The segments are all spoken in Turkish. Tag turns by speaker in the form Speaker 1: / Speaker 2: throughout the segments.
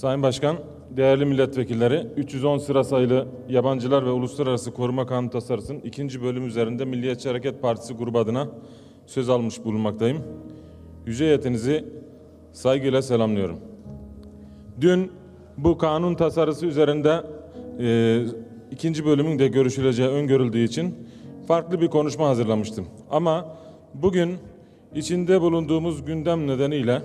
Speaker 1: Sayın Başkan, değerli milletvekilleri, 310 sıra sayılı Yabancılar ve Uluslararası Koruma Kanunu tasarısının ikinci bölüm üzerinde Milliyetçi Hareket Partisi grubu adına söz almış bulunmaktayım. Yüce heyetinizi saygıyla selamlıyorum. Dün bu kanun tasarısı üzerinde e, ikinci bölümün de görüşüleceği öngörüldüğü için farklı bir konuşma hazırlamıştım. Ama bugün içinde bulunduğumuz gündem nedeniyle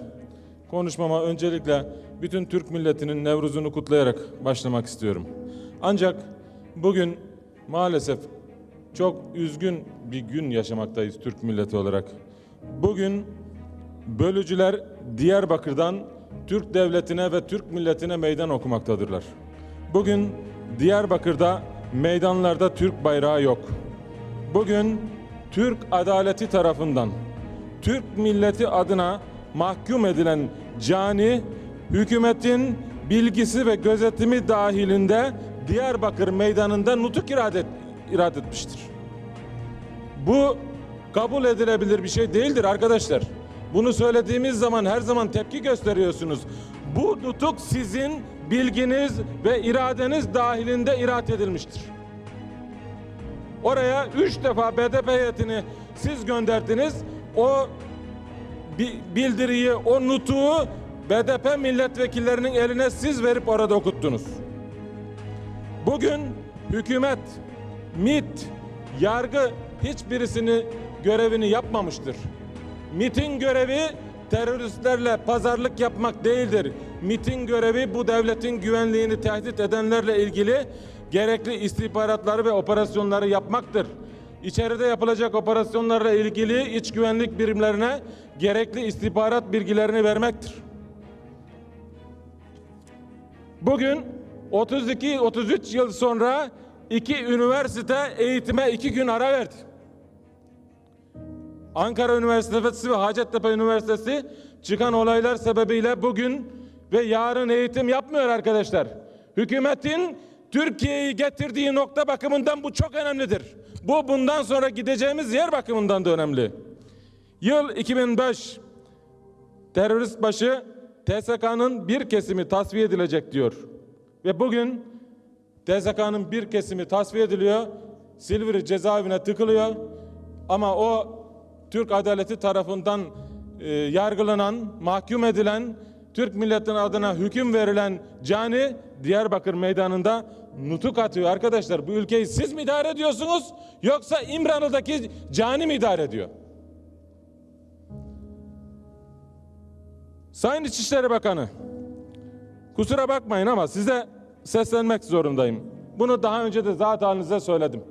Speaker 1: konuşmama öncelikle bütün Türk milletinin Nevruz'unu kutlayarak başlamak istiyorum. Ancak bugün maalesef çok üzgün bir gün yaşamaktayız Türk milleti olarak. Bugün bölücüler Diyarbakır'dan Türk devletine ve Türk milletine meydan okumaktadırlar. Bugün Diyarbakır'da meydanlarda Türk bayrağı yok. Bugün Türk adaleti tarafından Türk milleti adına mahkum edilen cani hükümetin bilgisi ve gözetimi dahilinde Diyarbakır meydanında nutuk irade, irade etmiştir. Bu kabul edilebilir bir şey değildir arkadaşlar. Bunu söylediğimiz zaman her zaman tepki gösteriyorsunuz. Bu nutuk sizin bilginiz ve iradeniz dahilinde irade edilmiştir. Oraya üç defa BDP heyetini siz gönderdiniz. O bi- bildiriyi, o nutuğu BDP milletvekillerinin eline siz verip orada okuttunuz. Bugün hükümet, MIT, yargı hiçbirisini görevini yapmamıştır. MIT'in görevi teröristlerle pazarlık yapmak değildir. MIT'in görevi bu devletin güvenliğini tehdit edenlerle ilgili gerekli istihbaratları ve operasyonları yapmaktır. İçeride yapılacak operasyonlarla ilgili iç güvenlik birimlerine gerekli istihbarat bilgilerini vermektir. Bugün 32-33 yıl sonra iki üniversite eğitime iki gün ara verdi. Ankara Üniversitesi ve Hacettepe Üniversitesi çıkan olaylar sebebiyle bugün ve yarın eğitim yapmıyor arkadaşlar. Hükümetin Türkiye'yi getirdiği nokta bakımından bu çok önemlidir. Bu bundan sonra gideceğimiz yer bakımından da önemli. Yıl 2005 terörist başı TSK'nın bir kesimi tasfiye edilecek diyor. Ve bugün TSK'nın bir kesimi tasfiye ediliyor. Silivri cezaevine tıkılıyor. Ama o Türk adaleti tarafından e, yargılanan, mahkum edilen, Türk milletinin adına hüküm verilen cani Diyarbakır meydanında nutuk atıyor. Arkadaşlar bu ülkeyi siz mi idare ediyorsunuz yoksa İmralı'daki cani mi idare ediyor? Sayın İçişleri Bakanı, kusura bakmayın ama size seslenmek zorundayım. Bunu daha önce de zaten halinize söyledim.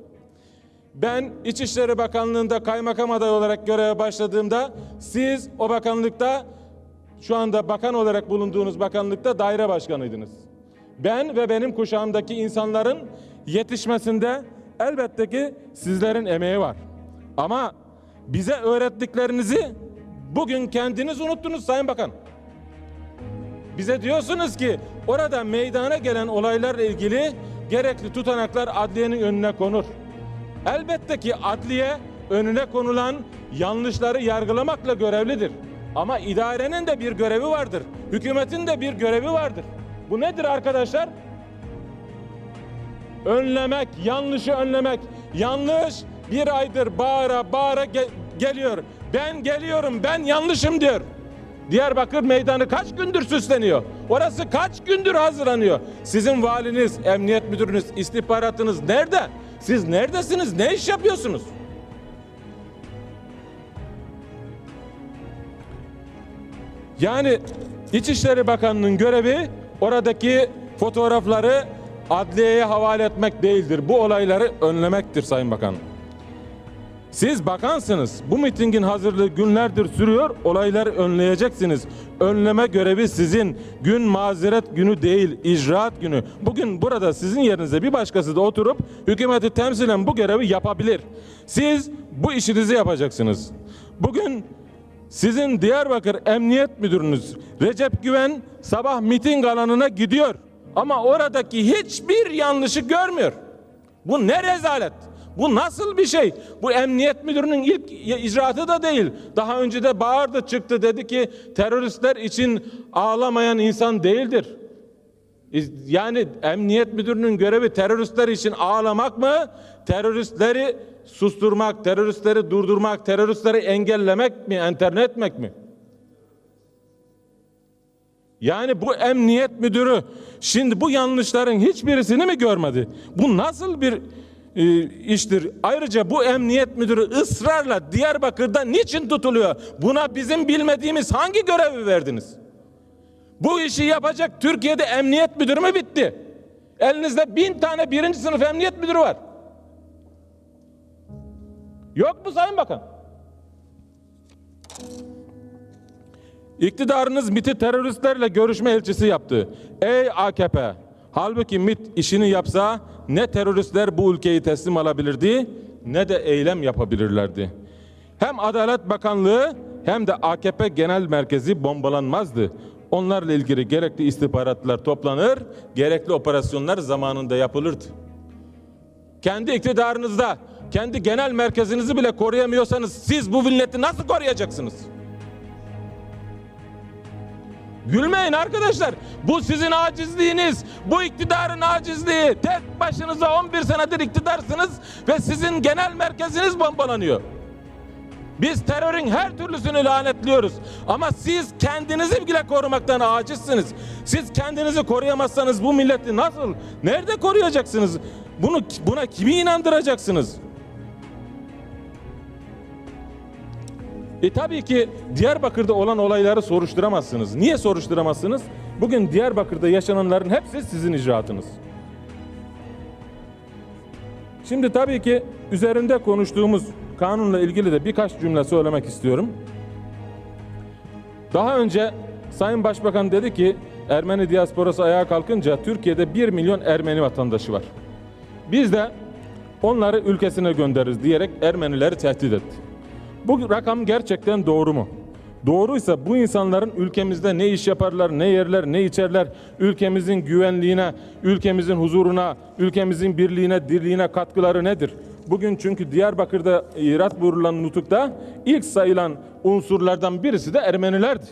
Speaker 1: Ben İçişleri Bakanlığı'nda kaymakam adayı olarak göreve başladığımda siz o bakanlıkta şu anda bakan olarak bulunduğunuz bakanlıkta daire başkanıydınız. Ben ve benim kuşağımdaki insanların yetişmesinde elbette ki sizlerin emeği var. Ama bize öğrettiklerinizi bugün kendiniz unuttunuz Sayın Bakan. Bize diyorsunuz ki orada meydana gelen olaylarla ilgili gerekli tutanaklar adliyenin önüne konur. Elbette ki adliye önüne konulan yanlışları yargılamakla görevlidir. Ama idarenin de bir görevi vardır. Hükümetin de bir görevi vardır. Bu nedir arkadaşlar? Önlemek, yanlışı önlemek. Yanlış bir aydır bağıra bağıra ge- geliyor. Ben geliyorum, ben yanlışım diyor. Diyarbakır meydanı kaç gündür süsleniyor? Orası kaç gündür hazırlanıyor? Sizin valiniz, emniyet müdürünüz, istihbaratınız nerede? Siz neredesiniz? Ne iş yapıyorsunuz? Yani İçişleri Bakanı'nın görevi oradaki fotoğrafları adliyeye havale etmek değildir. Bu olayları önlemektir Sayın Bakan. Siz bakansınız. Bu mitingin hazırlığı günlerdir sürüyor. Olayları önleyeceksiniz. Önleme görevi sizin. Gün mazeret günü değil, icraat günü. Bugün burada sizin yerinize bir başkası da oturup hükümeti temsilen bu görevi yapabilir. Siz bu işinizi yapacaksınız. Bugün sizin Diyarbakır Emniyet Müdürünüz Recep Güven sabah miting alanına gidiyor. Ama oradaki hiçbir yanlışı görmüyor. Bu ne rezalet? Bu nasıl bir şey? Bu emniyet müdürünün ilk icraatı da değil. Daha önce de bağırdı çıktı dedi ki teröristler için ağlamayan insan değildir. Yani emniyet müdürünün görevi teröristler için ağlamak mı? Teröristleri susturmak, teröristleri durdurmak, teröristleri engellemek mi, enter etmek mi? Yani bu emniyet müdürü şimdi bu yanlışların hiçbirisini mi görmedi? Bu nasıl bir iştir? Ayrıca bu emniyet müdürü ısrarla Diyarbakır'da niçin tutuluyor? Buna bizim bilmediğimiz hangi görevi verdiniz? Bu işi yapacak Türkiye'de emniyet müdürü mü bitti? Elinizde bin tane birinci sınıf emniyet müdürü var. Yok mu Sayın Bakan? İktidarınız MİT'i teröristlerle görüşme elçisi yaptı. Ey AKP! Halbuki MİT işini yapsa ne teröristler bu ülkeyi teslim alabilirdi ne de eylem yapabilirlerdi. Hem Adalet Bakanlığı hem de AKP Genel Merkezi bombalanmazdı. Onlarla ilgili gerekli istihbaratlar toplanır, gerekli operasyonlar zamanında yapılırdı. Kendi iktidarınızda, kendi genel merkezinizi bile koruyamıyorsanız siz bu milleti nasıl koruyacaksınız? Gülmeyin arkadaşlar. Bu sizin acizliğiniz. Bu iktidarın acizliği. Tek başınıza 11 senedir iktidarsınız ve sizin genel merkeziniz bombalanıyor. Biz terörün her türlüsünü lanetliyoruz. Ama siz kendinizi bile korumaktan acizsiniz. Siz kendinizi koruyamazsanız bu milleti nasıl, nerede koruyacaksınız? Bunu buna kimi inandıracaksınız? E tabii ki Diyarbakır'da olan olayları soruşturamazsınız. Niye soruşturamazsınız? Bugün Diyarbakır'da yaşananların hepsi sizin icraatınız. Şimdi tabii ki üzerinde konuştuğumuz kanunla ilgili de birkaç cümle söylemek istiyorum. Daha önce Sayın Başbakan dedi ki Ermeni diasporası ayağa kalkınca Türkiye'de 1 milyon Ermeni vatandaşı var. Biz de onları ülkesine göndeririz diyerek Ermenileri tehdit etti. Bu rakam gerçekten doğru mu? Doğruysa bu insanların ülkemizde ne iş yaparlar, ne yerler, ne içerler, ülkemizin güvenliğine, ülkemizin huzuruna, ülkemizin birliğine, dirliğine katkıları nedir? Bugün çünkü Diyarbakır'da irat buyurulan nutukta ilk sayılan unsurlardan birisi de Ermenilerdi.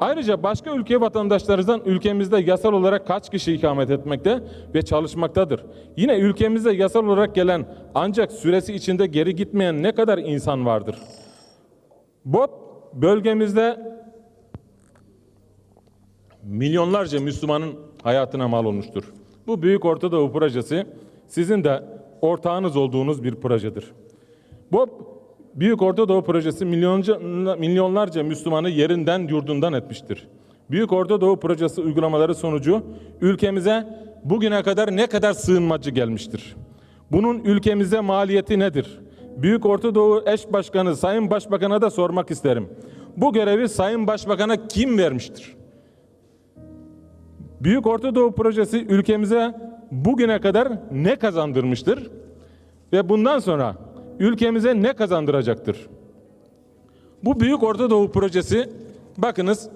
Speaker 1: Ayrıca başka ülke vatandaşlarından ülkemizde yasal olarak kaç kişi ikamet etmekte ve çalışmaktadır? Yine ülkemizde yasal olarak gelen ancak süresi içinde geri gitmeyen ne kadar insan vardır? BOP bölgemizde milyonlarca Müslümanın hayatına mal olmuştur. Bu Büyük Orta Doğu projesi sizin de ortağınız olduğunuz bir projedir. BOP Büyük Orta Doğu projesi milyonca, milyonlarca Müslümanı yerinden yurdundan etmiştir. Büyük Orta Doğu projesi uygulamaları sonucu ülkemize bugüne kadar ne kadar sığınmacı gelmiştir? Bunun ülkemize maliyeti nedir? Büyük Orta Doğu eş başkanı Sayın Başbakan'a da sormak isterim. Bu görevi Sayın Başbakan'a kim vermiştir? Büyük Orta Doğu projesi ülkemize bugüne kadar ne kazandırmıştır? Ve bundan sonra ülkemize ne kazandıracaktır? Bu Büyük Orta Doğu projesi bakınız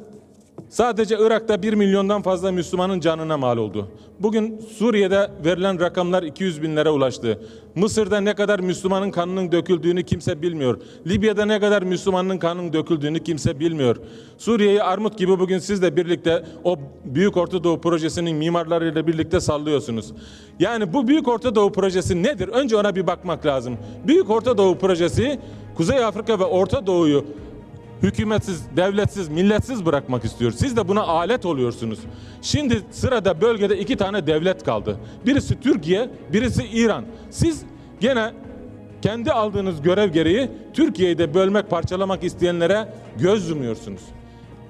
Speaker 1: sadece Irak'ta 1 milyondan fazla Müslümanın canına mal oldu. Bugün Suriye'de verilen rakamlar 200 binlere ulaştı. Mısır'da ne kadar Müslümanın kanının döküldüğünü kimse bilmiyor. Libya'da ne kadar Müslümanın kanının döküldüğünü kimse bilmiyor. Suriye'yi armut gibi bugün sizle birlikte o Büyük Orta Doğu projesinin mimarlarıyla birlikte sallıyorsunuz. Yani bu Büyük Orta Doğu projesi nedir? Önce ona bir bakmak lazım. Büyük Orta Doğu projesi Kuzey Afrika ve Orta Doğu'yu hükümetsiz, devletsiz, milletsiz bırakmak istiyor. Siz de buna alet oluyorsunuz. Şimdi sırada bölgede iki tane devlet kaldı. Birisi Türkiye, birisi İran. Siz gene kendi aldığınız görev gereği Türkiye'yi de bölmek, parçalamak isteyenlere göz yumuyorsunuz.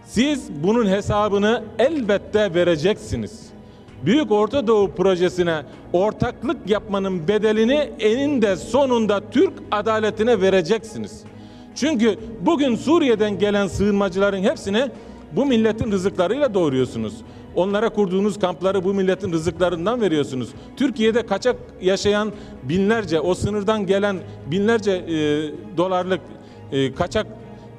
Speaker 1: Siz bunun hesabını elbette vereceksiniz. Büyük Orta Doğu projesine ortaklık yapmanın bedelini eninde sonunda Türk adaletine vereceksiniz. Çünkü bugün Suriye'den gelen sığınmacıların hepsini bu milletin rızıklarıyla doğuruyorsunuz. Onlara kurduğunuz kampları bu milletin rızıklarından veriyorsunuz. Türkiye'de kaçak yaşayan binlerce, o sınırdan gelen binlerce e, dolarlık e, kaçak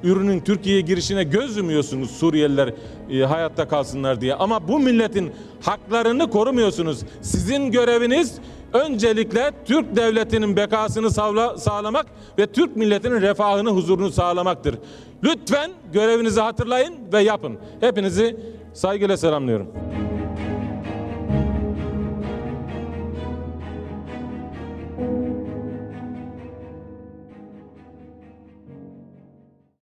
Speaker 1: ürünün Türkiye'ye girişine göz yumuyorsunuz Suriyeliler e, hayatta kalsınlar diye. Ama bu milletin haklarını korumuyorsunuz. Sizin göreviniz öncelikle Türk devletinin bekasını sağla, sağlamak ve Türk milletinin refahını, huzurunu sağlamaktır. Lütfen görevinizi hatırlayın ve yapın. Hepinizi saygıyla selamlıyorum.